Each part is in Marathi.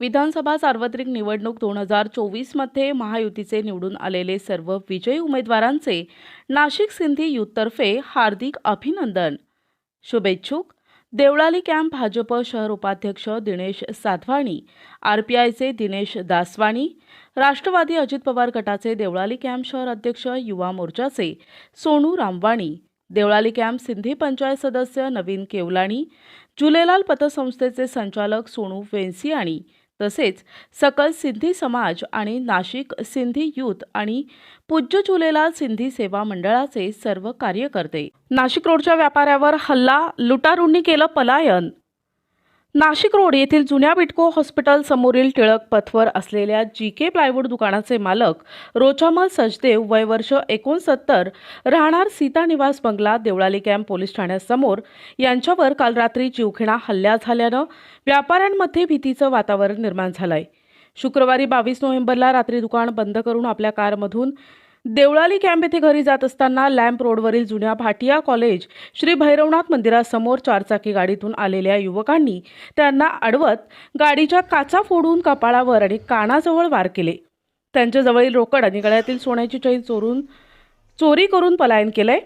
विधानसभा सार्वत्रिक निवडणूक दोन हजार चोवीसमध्ये महायुतीचे निवडून आलेले सर्व विजयी उमेदवारांचे नाशिक सिंधी युथतर्फे हार्दिक अभिनंदन. शुभेच्छुक. देवळाली कॅम्प भाजप शहर उपाध्यक्ष दिनेश साधवाणी आरपीआयचे दिनेश दासवाणी राष्ट्रवादी अजित पवार गटाचे देवळाली कॅम्प शहर अध्यक्ष युवा मोर्चाचे सोनू रामवाणी देवळाली कॅम्प सिंधी पंचायत सदस्य नवीन केवलाणी झुलेलाल पतसंस्थेचे संचालक सोनू वेन्सियाणी तसेच सकल सिंधी समाज आणि नाशिक सिंधी युथ आणि पूज्य चुलेला सिंधी सेवा मंडळाचे सर्व कार्यकर्ते. नाशिक रोडच्या व्यापाऱ्यावर हल्ला लुटारूंनी केलं पलायन नाशिक रोड येथील जुन्या बिटको हॉस्पिटल समोरील टिळक पथवर असलेल्या जी के प्लायवूड दुकानाचे मालक रोचामल सचदेव वय वर्ष एकोणसत्तर राहणार सीता निवास बंगला देवळाली कॅम्प पोलीस ठाण्यासमोर. यांच्यावर काल रात्री जीवघेणा हल्ला झाल्यानं व्यापाऱ्यांमध्ये भीतीचं वातावरण निर्माण झालंय. शुक्रवारी बावीस नोव्हेंबरला रात्री दुकान बंद करून आपल्या कारमधून देवळाली कॅम्प येथे घरी जात असताना लॅम्प रोडवरील जुन्या भाटिया कॉलेज श्री भैरवनाथ मंदिरासमोर चारचाकी गाडीतून आलेल्या युवकांनी त्यांना अडवत गाडीच्या काचा फोडून कपाळावर आणि कानाजवळ वार केले. त्यांच्याजवळील रोकड आणि गळ्यातील सोन्याची चैन चोरून चोरी करून पलायन केलंय.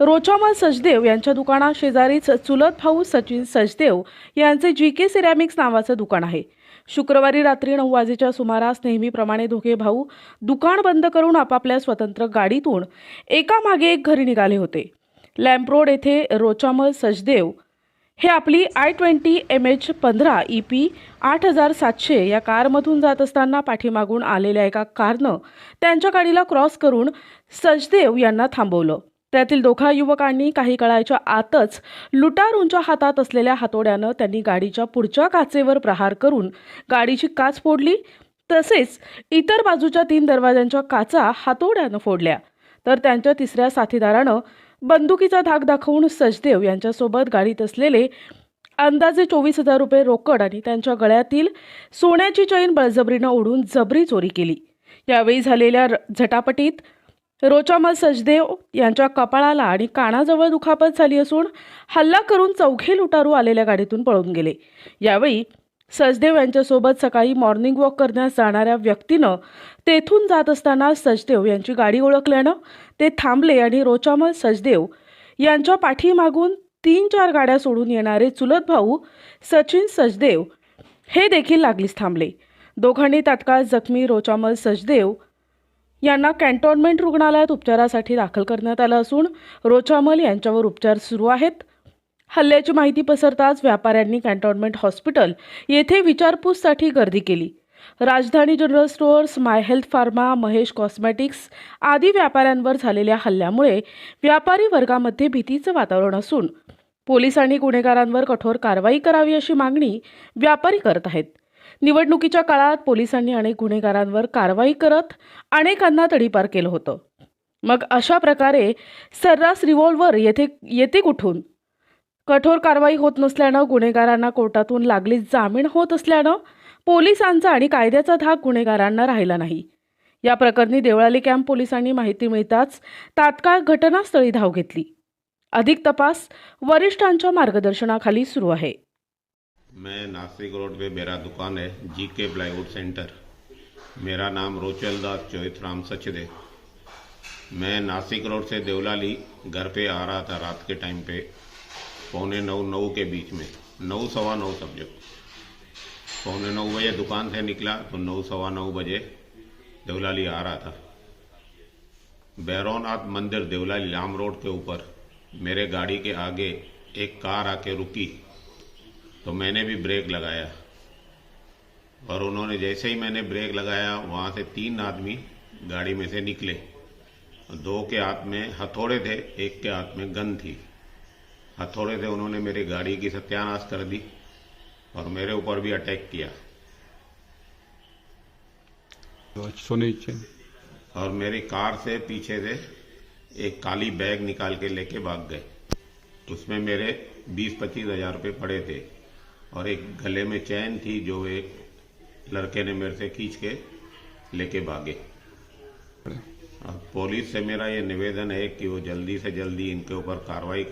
रोचामल सचदेव यांच्या दुकानाशेजारीच चुलत भाऊ सचिन सचदेव यांचे जी के सिरॅमिक्स नावाचं दुकान आहे. शुक्रवारी रात्री नऊ वाजेच्या सुमारास नेहमीप्रमाणे दोघे भाऊ दुकान बंद करून आपापल्या स्वतंत्र गाडीतून एकामागे एक घरी निघाले होते. लॅम्प रोड येथे रोचामल सचदेव हे आपली आय ट्वेंटी एम एच पंधरा ई पी आठ हजार सातशे या कारमधून जात असताना पाठीमागून आलेल्या एका कारनं त्यांच्या गाडीला क्रॉस करून सचदेव यांना थांबवलं. त्यातील दोघा युवकांनी काही काळाच्या आतच लुटारूंच्या हातात असलेल्या हातोड्यानं त्यांनी गाडीच्या पुढच्या काचेवर प्रहार करून गाडीची काच फोडली. तसेच इतर बाजूच्या तीन दरवाजांच्या काचा हातोड्यानं फोडल्या. तर त्यांच्या तिसऱ्या साथीदारानं बंदुकीचा धाक दाखवून सचदेव यांच्यासोबत गाडीत असलेले अंदाजे चोवीस हजार रुपये रोकड आणि त्यांच्या गळ्यातील सोन्याची चैन बळजबरीनं ओढून जबरी चोरी केली. यावेळी झालेल्या र- झटापटीत रोचामल सचदेव यांच्या कपाळाला आणि कानाजवळ दुखापत झाली असून हल्ला करून चौघे लुटारू आलेल्या गाडीतून पळून गेले. यावेळी सचदेव यांच्यासोबत सकाळी मॉर्निंग वॉक करण्यास जाणाऱ्या व्यक्तीनं तेथून जात असताना सचदेव यांची गाडी ओळखल्यानं ते थांबले आणि रोचामल सचदेव यांच्या पाठीमागून तीन चार गाड्या सोडून येणारे चुलत भाऊ सचिन सचदेव हे देखील लागलीच थांबले. दोघांनी तात्काळ जखमी रोचामल सचदेव यांना कॅन्टोन्मेंट रुग्णालयात उपचारासाठी दाखल करण्यात आलं असून रोचामल यांच्यावर उपचार सुरू आहेत. हल्ल्याची माहिती पसरताच व्यापाऱ्यांनी कॅन्टोन्मेंट हॉस्पिटल येथे विचारपूससाठी गर्दी केली. Rajdhani general stores my health pharma Mahesh cosmetics आदी व्यापाऱ्यांवर झालेल्या हल्ल्यामुळे व्यापारी वर्गामध्ये भीतीचं वातावरण असून पोलिसांनी गुन्हेगारांवर कठोर कारवाई करावी अशी मागणी व्यापारी करत आहेत. निवडणुकीच्या काळात पोलिसांनी अनेक गुन्हेगारांवर कारवाई करत अनेकांना तडीपार केलं होतं. मग अशा प्रकारे सर्रास रिव्हॉल्वर येथे येते कुठून? कठोर कारवाई होत नसल्यानं गुन्हेगारांना कोर्टातून लागलीच जामीन होत असल्यानं पोलिसांचा आणि कायद्याचा धाक गुन्हेगारांना राहिला नाही. या प्रकरणी देवळाली कॅम्प पोलिसांनी माहिती मिळताच तात्काळ घटनास्थळी धाव घेतली. अधिक तपास वरिष्ठांच्या मार्गदर्शनाखाली सुरू आहे. मैं नासिक रोड पे मेरा दुकान है जी के प्लाईवुड सेंटर। मेरा नाम रोचल दास चोहित राम सचदे मैं नासिक रोड से देवलाली घर पे आ रहा था रात के टाइम पे, पौने नौ नौ के बीच में। नौ सवा नौ समझो पौने नौ बजे दुकान से निकला तो नौ सवा नौ बजे देवलाली आ रहा था। भैरवनाथ मंदिर देवलाली लाम रोड के ऊपर, मेरे गाड़ी के आगे एक कार आके रुकी। तो मैंने भी ब्रेक लगाया। और उन्होंने जैसे ही मैंने ब्रेक लगाया वहाँ से तीन आदमी गाड़ी में से निकले। दो के हाथ में हथौड़े थे एक के हाथ में गन थी। हथौड़े से उन्होंने मेरी गाड़ी की सत्यानाश कर दी और मेरे ऊपर भी अटैक किया। और मेरी कार से पीछे से एक काली बैग निकाल के लेके भाग गए। उसमें मेरे बीस पच्चीस हज़ार रुपये पड़े थे। और एक गले में चैन थी जो एक लड़के ने मेरे से खींच के लेके भागे। और पुलिस से मेरा ये निवेदन है कि वो जल्दी से जल्दी इनके ऊपर कार्रवाई